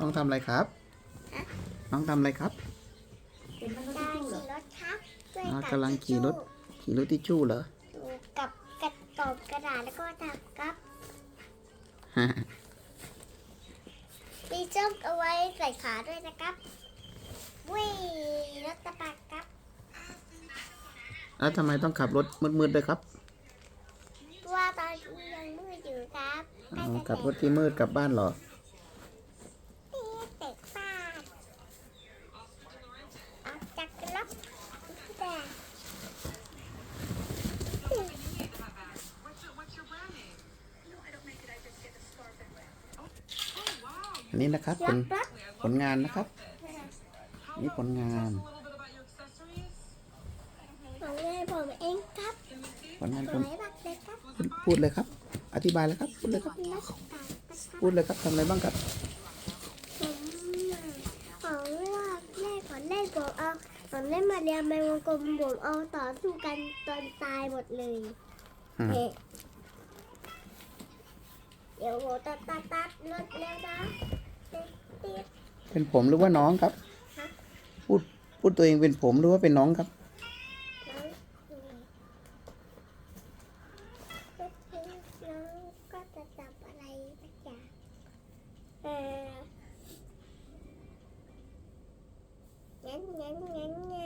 น้องทำอะไรครับ น้องทำอะไรครับเป็นมันรถกำลังตู้เหรอขี่รถครับช่วยอ๋อตัดกำลังขี่รถ ขี่รถทิชชู่เหรออยู่กับกระตอบกระดาษแล้วก็ทับครับมีส้มเอาไว้ใส่ขาด้วยนะครับวิ่งรถตะปักครับแล้วทำไมต้องขับรถมืดๆด้วยครับเพราะว่าตอนนี้ยังมืดอยู่ครับใกอ๋ล้อจะขับรถที่มืดกลับบ้านเหรอ เตะป้าดออกจากกลับแต่ อั นนี้นะครับผรัลบรถผลงานนะครับ นี่ผลงานของเงินผมเองครับผลงานสผมวยมากเลยครับพูดพูดเลยครับ อธิบายเลยครับ พูดเลยครับนักการพูดเลยครับทำอะไรบ้างครับผมของรอบแรกก่อนเล่นผมเอาตอนเล่นมาเรียนเป็นวงกลมผมเอาต่อสู้กันจนตายหมดเลยอืมเอ๊ะเดี๋ยวโหตัดตัดตัดรถแล้วนะติดติด เป็นผมหรือว่าน้องครับ พูดพูดตัวเองเป็นผมหรือว่าเป็นน้องครับ น้องน้องก็จะจับอะไรสักอย่างเอองั้นงั้นงั้นงั้น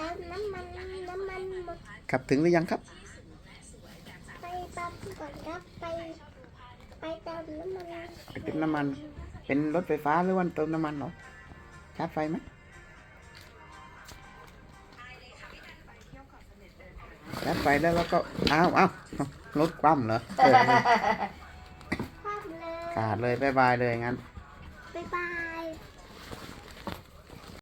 เติมน้ำมันน้ำมันหมดขับถึงหรือยังครับ ไปปั๊มก่อนครับไป ไปเติมน้ำมันไปเติมน้ำมัน เป็นรถไฟฟ้าหรือว่าเติมน้ำมันเหรอชาร์จไฟไหมชาร์จไฟแล้วแล้วก็อ้าวอ้าวรถคว่ำเหรอเออคว่ำเลยขาดเลยบายบายเลยงั้นบ